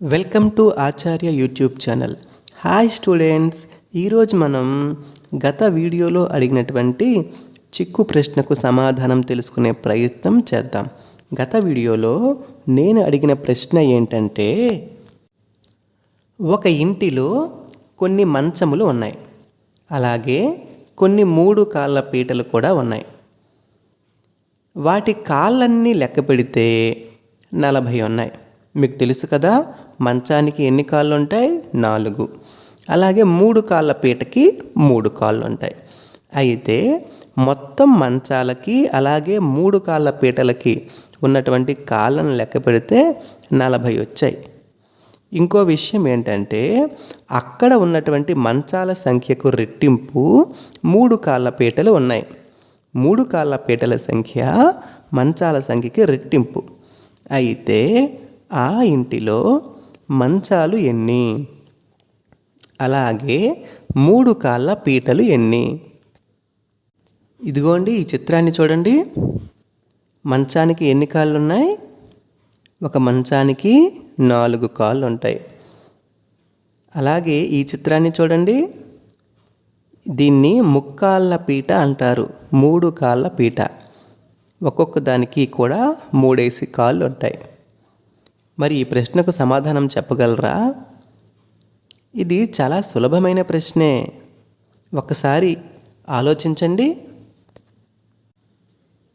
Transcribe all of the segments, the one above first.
Welcome to Acharya YouTube channel hi students ఈరోజు మనం గత వీడియోలో అడిగినటువంటి చిక్కు ప్రశ్నకు సమాధానం తెలుసుకునే ప్రయత్నం చేద్దాం. గత వీడియోలో నేను అడిగిన ప్రశ్న ఏంటంటే ఒక ఇంటిలో కొన్ని మంచములు ఉన్నాయి. అలాగే కొన్ని మూడు కాళ్ళ పీటలు కూడా ఉన్నాయి. వాటి కాళ్ళన్నీ లెక్క పెడితే నలభై ఉన్నాయి. మీకు తెలుసు కదా మంచానికి ఎన్ని కాళ్ళు ఉంటాయి నాలుగు. అలాగే మూడు కాళ్ళ పీటకి మూడు కాళ్ళు ఉంటాయి అయితే మొత్తం మంచాలకి అలాగే మూడు కాళ్ళ పీటలకి ఉన్నటువంటి కాళ్ళను లెక్క పెడితే నలభై వచ్చాయి. ఇంకో విషయం ఏంటంటే అక్కడ ఉన్నటువంటి మంచాల సంఖ్యకు రెట్టింపు మూడు కాళ్ళ పీటలు ఉన్నాయి. మూడు కాళ్ళ పీటల సంఖ్య మంచాల సంఖ్యకి రెట్టింపు. అయితే ఆ ఇంటిలో మంచాలు ఎన్ని? అలాగే మూడు కాళ్ళ పీటలు ఎన్ని? ఇదిగోండి ఈ చిత్రాన్ని చూడండి. మంచానికి ఎన్ని కాళ్ళు ఉన్నాయి ఒక మంచానికి నాలుగు కాళ్ళు ఉంటాయి అలాగే ఈ చిత్రాన్ని చూడండి. దీన్ని ముక్కాళ్ళ పీట అంటారు మూడు కాళ్ళ పీట. ఒక్కొక్క దానికి కూడా మూడేసి కాళ్ళు ఉంటాయి మరి ఈ ప్రశ్నకు సమాధానం చెప్పగలరా? ఇది చాలా సులభమైన ప్రశ్నే. ఒకసారి ఆలోచించండి.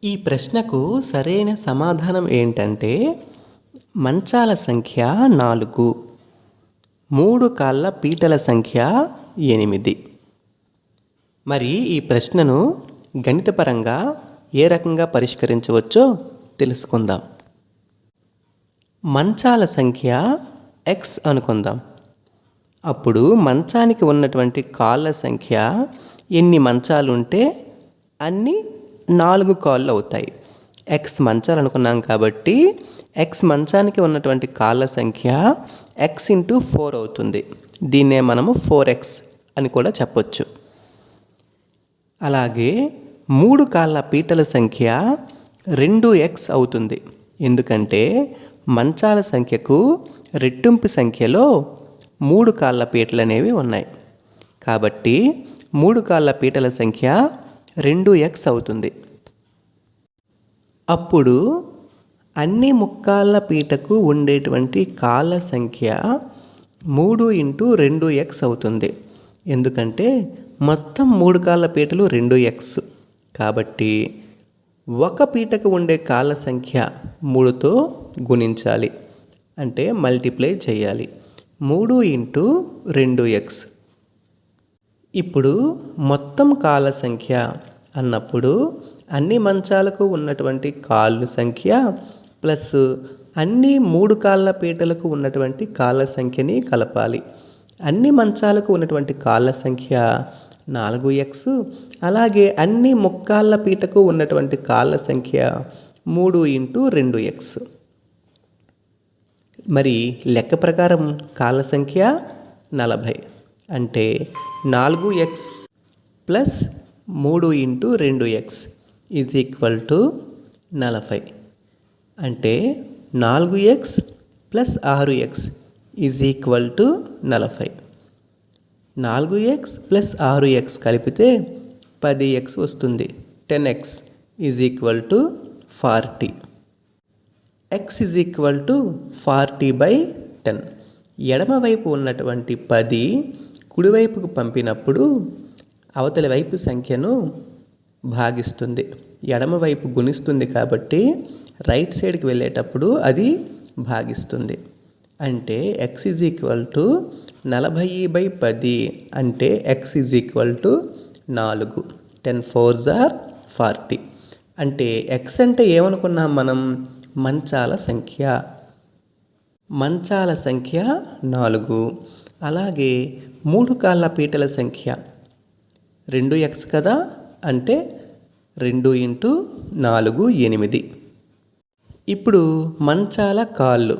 ఈ ప్రశ్నకు సరైన సమాధానం ఏంటంటే మంచాల సంఖ్య నాలుగు మూడు కాళ్ళ పీటల సంఖ్య ఎనిమిది. మరి ఈ ప్రశ్నను గణితపరంగా ఏ రకంగా పరిష్కరించవచ్చో తెలుసుకుందాం. మంచాల సంఖ్య ఎక్స్ అనుకుందాం. అప్పుడు మంచానికి ఉన్నటువంటి కాళ్ళ సంఖ్య ఎన్ని మంచాలు ఉంటే అన్ని నాలుగు కాళ్ళు అవుతాయి. ఎక్స్ మంచాలు అనుకున్నాం కాబట్టి ఎక్స్ మంచానికి ఉన్నటువంటి కాళ్ళ సంఖ్య ఎక్స్ ఇంటూ ఫోర్ అవుతుంది. దీన్నే మనము ఫోర్ ఎక్స్ అని కూడా చెప్పొచ్చు. అలాగే మూడు కాళ్ళ పీటల సంఖ్య రెండు ఎక్స్ అవుతుంది. ఎందుకంటే మంచాల సంఖ్యకు రెట్టింపు సంఖ్యలో మూడు కాళ్ళ పీటలు అనేవి ఉన్నాయి. కాబట్టి మూడు కాళ్ళ పీటల సంఖ్య రెండు ఎక్స్ అవుతుంది. అప్పుడు అన్ని ముక్కాళ్ళ పీటకు ఉండేటువంటి కాళ్ళ సంఖ్య మూడు ఇంటూ రెండు ఎక్స్ అవుతుంది. ఎందుకంటే మొత్తం మూడు కాళ్ళ పీటలు రెండు ఎక్స్ కాబట్టి ఒక పీటకు ఉండే కాళ్ళ సంఖ్య మూడుతో గుణించాలి అంటే మల్టిప్లై చేయాలి. మూడు ఇంటూ రెండు ఎక్స్. ఇప్పుడు మొత్తం కాళ్ళ సంఖ్య అన్నప్పుడు అన్ని మంచాలకు ఉన్నటువంటి కాళ్ళు సంఖ్య ప్లస్ అన్ని మూడు కాళ్ళ పీటలకు ఉన్నటువంటి కాళ్ళ సంఖ్యని కలపాలి. అన్ని మంచాలకు ఉన్నటువంటి కాళ్ళ సంఖ్య నాలుగు ఎక్స్. అలాగే అన్ని ముక్కాళ్ళ పీటకు ఉన్నటువంటి కాళ్ళ సంఖ్య మూడు ఇంటూ రెండు ఎక్స్. మరి లెక్క ప్రకారం కాళ్ళ సంఖ్య నలభై. అంటే నాలుగు ఎక్స్ ప్లస్ మూడు ఇంటూ రెండు ఎక్స్ ఈజ్ ఈక్వల్ టు నలభై. అంటే నాలుగు ఎక్స్ ప్లస్ ఆరు ఎక్స్ ఈజ్ ఈక్వల్ టు నలభై. నాలుగు ఎక్స్ ప్లస్ ఆరు ఎక్స్ కలిపితే పది ఎక్స్ వస్తుంది. Ten x is equal to forty. X is equal to forty by ten ఎడమవైపు ఉన్నటువంటి పది కుడివైపుకు పంపినప్పుడు అవతలి వైపు సంఖ్యను భాగిస్తుంది. ఎడమవైపు గుణిస్తుంది కాబట్టి రైట్ సైడ్కి వెళ్ళేటప్పుడు అది భాగిస్తుంది. అంటే ఎక్స్ ఈజ్ ఈక్వల్ టు నలభై బై పది అంటే ఎక్స్ ఈజ్ ఈక్వల్ టు నాలుగు. టెన్ ఫోర్ జార్ ఫార్టీ అంటే ఎక్స్ అంటే ఏమనుకున్నాం మనం? మంచాల సంఖ్య. మంచాల సంఖ్య నాలుగు. అలాగే మూడు కాళ్ళ పీటల సంఖ్య. రెండు ఎక్స్ కదా? అంటే రెండు ఇంటూ నాలుగు ఎనిమిది. ఇప్పుడు మంచాల కాళ్ళు.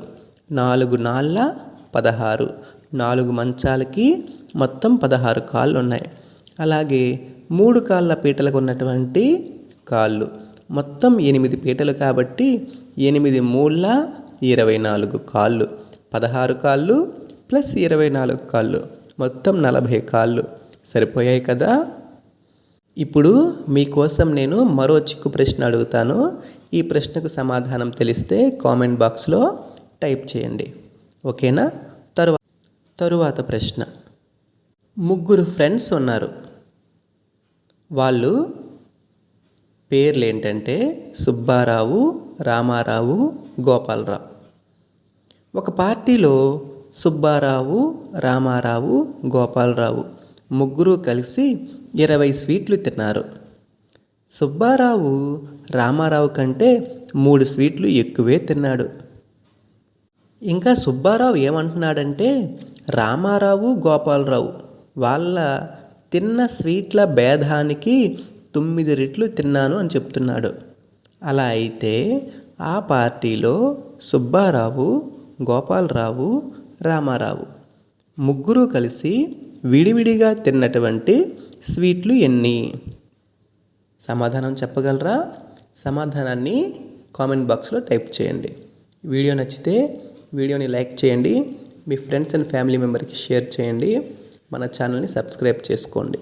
నాలుగు నాళ్ళ పదహారు. నాలుగు మంచాలకి మొత్తం పదహారు కాళ్ళు ఉన్నాయి అలాగే మూడు కాళ్ళ పీటలకు ఉన్నటువంటి కాళ్ళు. మొత్తం ఎనిమిది పీటలు కాబట్టి ఎనిమిది మూల ఇరవై నాలుగు కాళ్ళు. పదహారు కాళ్ళు ప్లస్ ఇరవై నాలుగు కాళ్ళు. మొత్తం నలభై కాళ్ళు. సరిపోయాయి కదా? ఇప్పుడు మీకోసం నేను మరో చిక్కు ప్రశ్న అడుగుతాను. ఈ ప్రశ్నకు సమాధానం తెలిస్తే కామెంట్ బాక్స్లో టైప్ చేయండి. ఓకేనా? తరువా తరువాత ప్రశ్న. ముగ్గురు ఫ్రెండ్స్ ఉన్నారు. వాళ్ళు పేర్లు ఏంటంటే సుబ్బారావు రామారావు గోపాలరావు. ఒక పార్టీలో సుబ్బారావు రామారావు గోపాలరావు ముగ్గురు కలిసి ఇరవై స్వీట్లు తిన్నారు. సుబ్బారావు రామారావు కంటే మూడు స్వీట్లు ఎక్కువే తిన్నాడు. ఇంకా సుబ్బారావు ఏమంటున్నాడంటే రామారావు గోపాలరావు వాళ్ళ తిన్న స్వీట్ల భేదానికి తొమ్మిది రెట్లు తిన్నాను అని చెప్తున్నాడు. అలా అయితే ఆ పార్టీలో సుబ్బారావు గోపాలరావు రామారావు ముగ్గురు కలిసి విడివిడిగా తిన్నటువంటి స్వీట్లు ఎన్ని? సమాధానం చెప్పగలరా? సమాధానాన్ని కామెంట్ బాక్స్లో టైప్ చేయండి. వీడియో నచ్చితే వీడియోని లైక్ చేయండి. మీ ఫ్రెండ్స్ అండ్ ఫ్యామిలీ మెంబర్కి షేర్ చేయండి. మన ఛానల్ని సబ్స్క్రైబ్ చేసుకోండి.